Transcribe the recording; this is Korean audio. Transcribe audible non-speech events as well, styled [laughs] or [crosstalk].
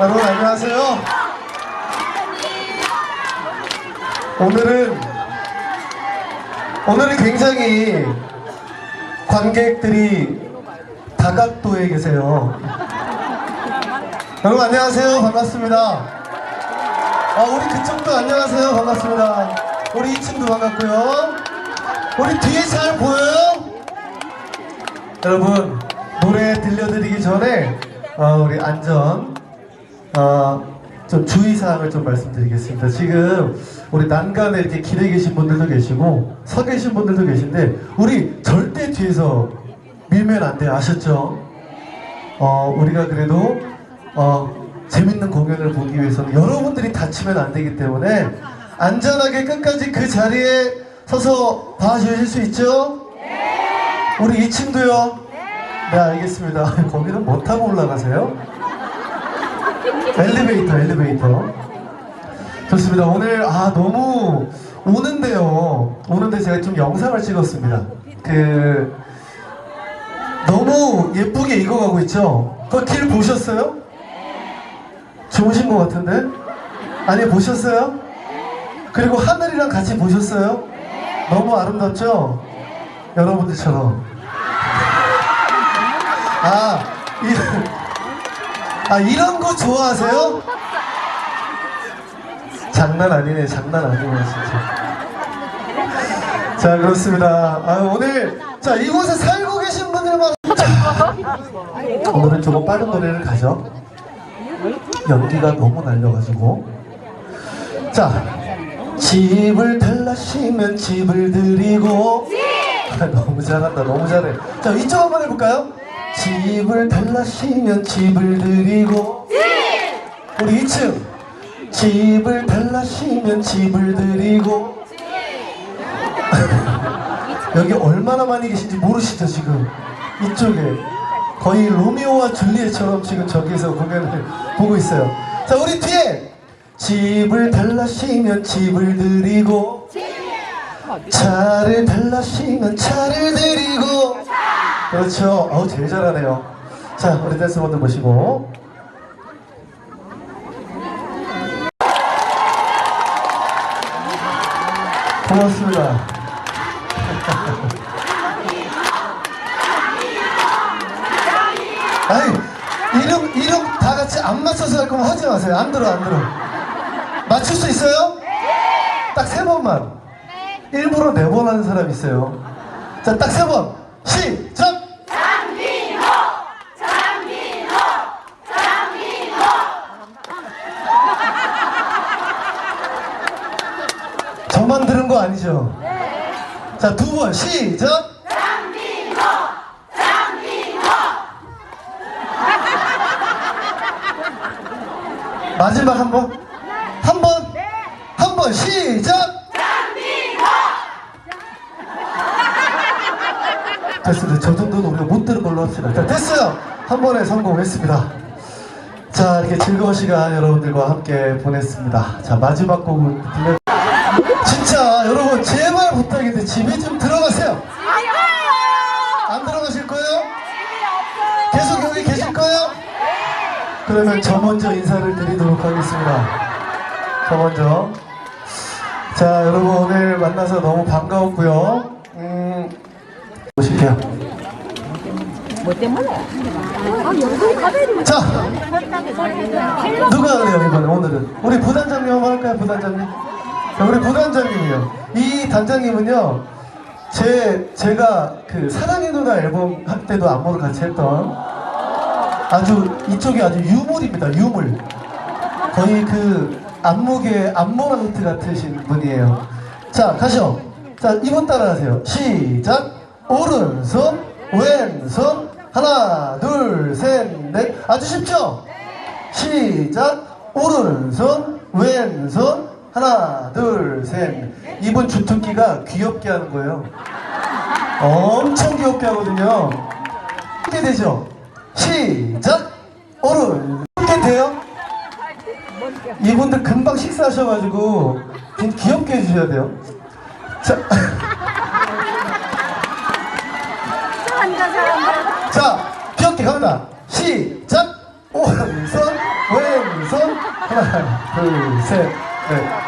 여러분 안녕하세요. 오늘은 오늘은 굉장히 관객들이 다각도에 계세요. 여러분 안녕하세요. 반갑습니다. 아, 우리 그쪽도 안녕하세요. 반갑습니다. 우리 2층도 반갑고요. 우리 뒤에 잘 보여요? 여러분 노래 들려드리기 전에 어, 우리 안전 어, 좀 주의사항을 좀 말씀드리겠습니다. 지금 우리 난간에 이렇게 길에 계신 분들도 계시고 서 계신 분들도 계신데 우리 절대 뒤에서 밀면 안 돼요. 아셨죠? 어, 우리가 그래도 어, 재밌는 공연을 보기 위해서는 여러분들이 다치면 안 되기 때문에 안전하게 끝까지 그 자리에 서서 봐주실 수 있죠? 우리 2층도요? 네, 알겠습니다. [laughs] 거기는 뭐 타고 올라가세요? 엘리베이터, 엘리베이터. 좋습니다. 오늘, 아, 너무 오는데요. 오는데 제가 좀 영상을 찍었습니다. 그, 너무 예쁘게 익어가고 있죠? 그 길 보셨어요? 좋으신 것 같은데? 아니, 보셨어요? 그리고 하늘이랑 같이 보셨어요? 너무 아름답죠? 여러분들처럼. 아, 이, 아, 이런 거 좋아하세요? 장난 아니네, 장난 아니네, 진짜. 자, 그렇습니다. 아, 오늘, 자, 이곳에 살고 계신 분들만. 자, 오늘은 조금 빠른 노래를 가죠. 연기가 너무 날려가지고. 자, 집을 달라시면 집을 드리고. 아, [laughs] 너무 잘한다, 너무 잘해. 자, 이쪽 한번 해볼까요? 집을 달라시면 집을 드리고. 우리 2층. 집을 달라시면 집을 드리고. [laughs] 여기 얼마나 많이 계신지 모르시죠, 지금? 이쪽에. 거의 로미오와 줄리엣처럼 지금 저기서 공연을 보고 있어요. 자, 우리 뒤에. 집을 달라시면 집을 드리고. 차를 달라시면 차를 드리고 그렇죠 어우 제일 잘하네요 자 우리 댄서분들 보시고 고맙습니다 [laughs] 아니 이름 이름 다 같이 안 맞춰서 할 거면 하지 마세요 안 들어 안 들어 맞출 수 있어요? 딱 세 번만 일부러 네 번 하는 사람 있어요. 자, 딱 세 번. 시작! 저만 들은 거 아니죠? 자, 두 번. 시작! 마지막 한 번. 한 번. 한 번. 시작! 됐습니다. 저 정도는 우리가 못 들은 걸로 합시다. 자, 됐어요. 한 번에 성공했습니다. 자, 이렇게 즐거운 시간 여러분들과 함께 보냈습니다. 자, 마지막 곡을 들려. 진짜 여러분 제발 부탁인데 집에 좀 들어가세요. 안 들어가실 거예요? 계속 여기 계실 거예요? 그러면 저 먼저 인사를 드리도록 하겠습니다. 저 먼저. 자, 여러분 오늘 만나서 너무 반가웠고요. 음, 보실게요. 뭐 때문에? 자, 누가 할래요 이번에 오늘은? 우리 부단장님 한번 할까요 부단장님? 자, 우리 부단장님이요. 이 단장님은요, 제 제가 그 사랑의 누나 앨범 할 때도 안무를 같이 했던 아주 이쪽이 아주 유물입니다 유물. 거의 그 안무계 안무라이트 같으신 분이에요. 자 가시죠. 자 이분 따라하세요. 시작. 오른손 왼손 하나 둘 셋 넷 아주 쉽죠? 시작 오른손 왼손 하나 둘 셋 이분 주특기가 귀엽게 하는 거예요. 엄청 귀엽게 하거든요. 이렇게 되죠? 시작 오른 이렇게 돼요? 이분들 금방 식사하셔가지고 좀 귀엽게 해주셔야 돼요. 자. 자 귀엽게 갑니다. 시작! 오른손, 왼손, 하나, 둘, 셋, 넷,